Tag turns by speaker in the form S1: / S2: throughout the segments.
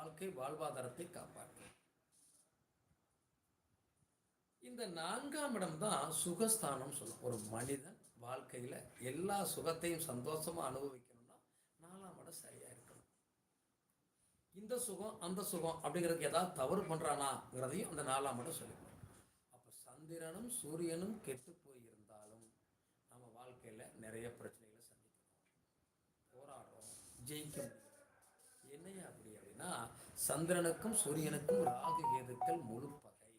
S1: வாழ்க்கை வாழ்வாதாரத்தை காப்பாற்றும் இந்த நான்காம் இடம் தான் சுகஸ்தானம் சொல்லும். ஒரு மனிதன் வாழ்க்கையில் எல்லா சுகத்தையும் சந்தோஷமாக அனுபவிக்கணும்னா நாலாம் இடம் சரியாக இருக்கணும். இந்த சுகம் அந்த சுகம் அப்படிங்கிறதுக்கு ஏதாவது தவறு பண்ணுறானாங்கிறதையும் அந்த நாலாம் இடம் சொல்லிக்கணும் அப்போ சந்திரனும் சூரியனும் கெட்டு போயிருந்தாலும் நம்ம வாழ்க்கையில் நிறைய பிரச்சனைகளை சந்திக்கிறோம் போராடுறோம் ஜெயிக்க முடியும். என்னையா அப்படி அப்படின்னா சந்திரனுக்கும் சூரியனுக்கும் ராகு கேதுக்கள் முழு பகை.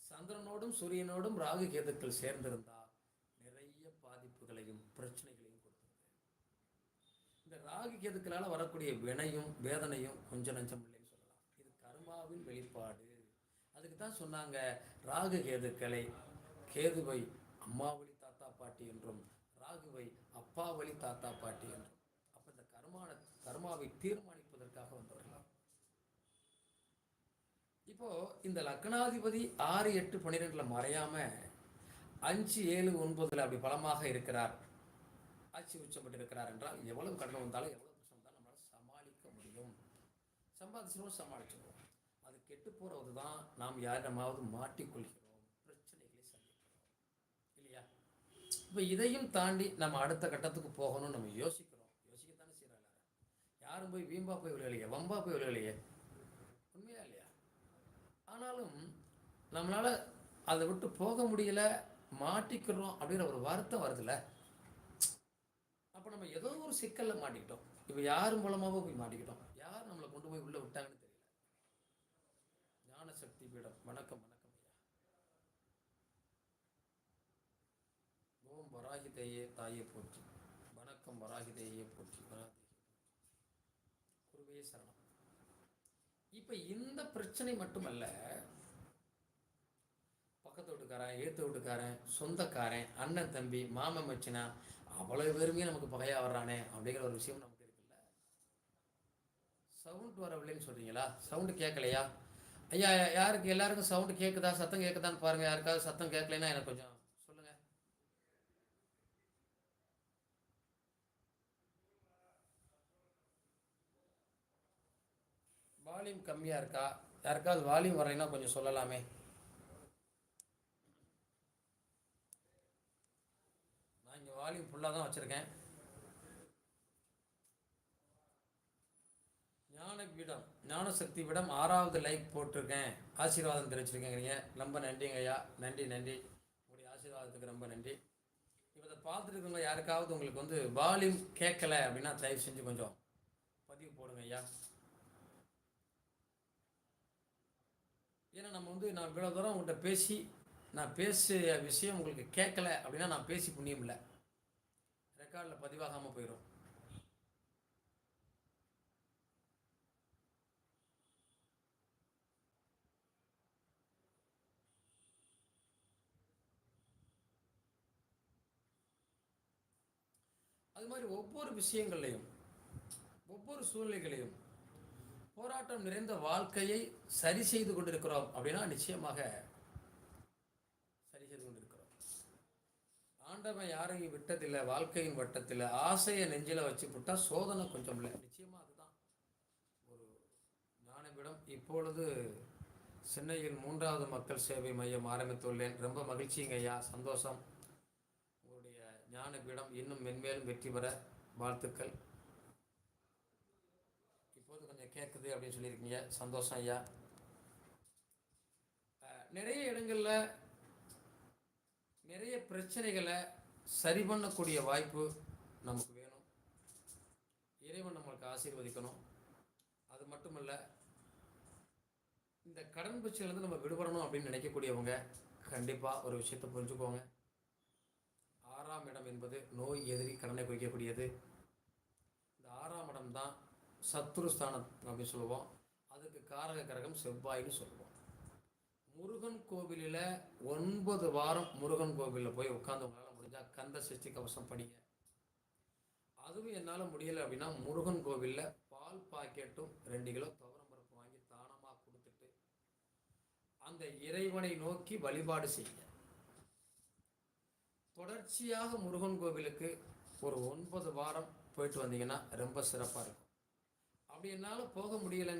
S1: சந்திரனோடும் சூரியனோடும் ராகு கேதுக்கள் சேர்ந்திருந்தா நிறைய பாதிப்புகளையும் பிரச்சனைகளையும் கொடுத்துருது. இந்த ராகு கேதுக்களால வரக்கூடிய வினையும் வேதனையும் கொஞ்சம் நஞ்சம் இல்லைன்னு சொல்லலாம். இது கர்மாவின் வெளிப்பாடு. அதுக்கு தான் சொன்னாங்க ராகு கேதுக்களை கேதுவை அம்மா வழி தாத்தா பாட்டி என்றும் ராகுவை அப்பா வழி தாத்தா பாட்டி என்றும். அப்ப இந்த கர்மான கர்மாவை தீர்மானிப்பதற்காக வந்தவர் இப்போ இந்த லக்னாதிபதி ஆறு எட்டு பன்னிரெண்டுல மறையாம அஞ்சு ஏழு ஒன்பதுல அப்படி பலமாக இருக்கிறார். ஆட்சி உச்சப்பட்டு இருக்கிறார் என்றால் எவ்வளவு கடன் வந்தாலும் எவ்வளவு பிரச்சனை வந்தாலும் நம்மளால சமாளிக்க முடியும். சம்பாதிச்சிருவோம் சமாளிச்சிருவோம். அது கெட்டு போறது தான் நாம் யாரிடமாவது மாட்டிக்கொள்கிறோம். பிரச்சனைகளை சந்திக்கிறோம். இல்லையா? இப்போ இதையும் தாண்டி நம்ம அடுத்த கட்டத்துக்கு போகணும்னு நம்ம யோசிக்கிறோம். யோசிக்கத்தானே செய்கிறாங்க யாரும் போய் வீம்பா போய் விளையலையே? வம்பா போய் விளையலையே? உண்மையா இல்லையா? ஆனாலும் நம்மளால அதை விட்டு போக முடியல மாட்டிக்கிறோம் அப்படிங்கிற ஒரு வருத்தம் வருதுல்ல? அப்போ நம்ம ஏதோ ஒரு சிக்கலில் மாட்டிக்கிட்டோம். இப்போ யார் மூலமாகவோ போய் மாட்டிக்கிட்டோம். யார் நம்மளை கொண்டு போய் உள்ளே விட்டாங்கன்னு தெரியல. ஞான சக்தி பீடம். வணக்கம் வணக்கம் ஐயா. ஓம் வராகிதையே தாயே போற்றி. வணக்கம் வராகிதேயே போற்றி. வராகி குருவே சரணம். இப்போ இந்த பிரச்சனை மட்டுமல்ல பக்கத்து வீட்டுக்காரன் ஏத்து வீட்டுக்காரன் சொந்தக்காரன் அண்ணன் தம்பி மாமன் மச்சினா அவ்வளவு பேருமே நமக்கு பகையா வர்றானே அப்படிங்கிற ஒரு விஷயம் நமக்கு இருக்குல்ல? சவுண்ட் வரவில்லைன்னு சொல்றீங்களா? சவுண்டு கேட்கலையா? ஐயா யாருக்கு? எல்லாருக்கும் சவுண்டு கேட்குதா சத்தம் கேட்குதான்னு பாருங்க. யாருக்காவது சத்தம் கேட்கலைன்னா எனக்கு கொஞ்சம் வால்யூம் கம்மியாக இருக்கா? யாருக்காவது வால்யூம் வரலைன்னா கொஞ்சம் சொல்லலாமே. நான் இங்கே வால்யூம் ஃபுல்லாக தான் வச்சுருக்கேன். ஞான பீடம் ஞான சக்தி பீடம் ஆறாவது லைக் போட்டிருக்கேன். ஆசீர்வாதம் தெரிவிச்சிருக்கேங்கிறீங்க. ரொம்ப நன்றிங்க ஐயா. நன்றி நன்றி. உங்களுடைய ஆசீர்வாதத்துக்கு ரொம்ப நன்றி. இப்போ இதை பார்த்துட்டு இருக்கவங்க யாருக்காவது உங்களுக்கு வந்து வால்யூம் கேட்கல அப்படின்னா தயவு செஞ்சு கொஞ்சம் பதிவு போடுங்க ஐயா. ஏன்னா நம்ம வந்து நான் இவ்வளோ தூரம் உங்கள்கிட்ட பேசி நான் பேசிய விஷயம் உங்களுக்கு கேட்கல அப்படின்னா நான் பேசி புண்ணியம் இல்லை. ரெக்கார்டில் பதிவாகாமல் போயிடும் அது மாதிரி ஒவ்வொரு விஷயங்கள்லையும் ஒவ்வொரு சூழ்நிலைகளையும் போராட்டம் நிறைந்த வாழ்க்கையை சரி செய்து கொண்டிருக்கிறோம் அப்படின்னா நிச்சயமாக சரி செய்து கொண்டிருக்கிறோம். ஆண்டவன் யாரையும் விட்டதில்லை வாழ்க்கையின் வட்டத்தில் ஆசையை நெஞ்சில வச்சு விட்டா சோதனை கொஞ்சம் இல்லை. நிச்சயமாக அதுதான் ஒரு ஞானபிடம். இப்பொழுது சென்னையில் மூன்றாவது மக்கள் சேவை மையம் ஆரம்பித்துள்ளேன். ரொம்ப மகிழ்ச்சிங்க ஐயா சந்தோஷம். உங்களுடைய ஞானபீடம் இன்னும் மென்மேலும் வெற்றி பெற வாழ்த்துக்கள். போது கொஞ்சம் கேட்குது அப்படின்னு சொல்லியிருக்கீங்க. சந்தோஷம் ஐயா. நிறைய இடங்களில் நிறைய பிரச்சனைகளை சரி பண்ணக்கூடிய வாய்ப்பு நமக்கு வேணும். இறைவன் நம்மளுக்கு ஆசீர்வதிக்கணும். அது மட்டுமல்ல இந்த கடன் பிரச்சனையிலேருந்து நம்ம விடுபடணும் அப்படின்னு நினைக்கக்கூடியவங்க கண்டிப்பாக ஒரு விஷயத்தை புரிஞ்சுக்கோங்க. ஆறாம் இடம் என்பது நோய் எதிரி கடனை குறிக்கக்கூடியது. இந்த ஆறாம் இடம் தான் சத்ருஸ்தானம் அப்படின்னு சொல்லுவோம். அதுக்கு காரக கிரகம் செவ்வாயின்னு சொல்லுவோம். முருகன் கோவிலில் ஒன்பது வாரம் முருகன் கோவிலில் போய் உட்காந்து உங்களால் முடிஞ்சால் கந்த சஷ்டி கவசம் படிங்க. அதுவும் என்னால் முடியலை அப்படின்னா முருகன் கோவிலில் பால் பாக்கெட்டும் ரெண்டு கிலோ துவரம் பருப்பு வாங்கி தானமாக கொடுத்துட்டு அந்த இறைவனை நோக்கி வழிபாடு செய்யுங்க. தொடர்ச்சியாக முருகன் கோவிலுக்கு ஒரு ஒன்பது வாரம் போயிட்டு வந்தீங்கன்னா ரொம்ப சிறப்பாக இருக்கும். அப்படி என்னால் போக முடியலைங்க.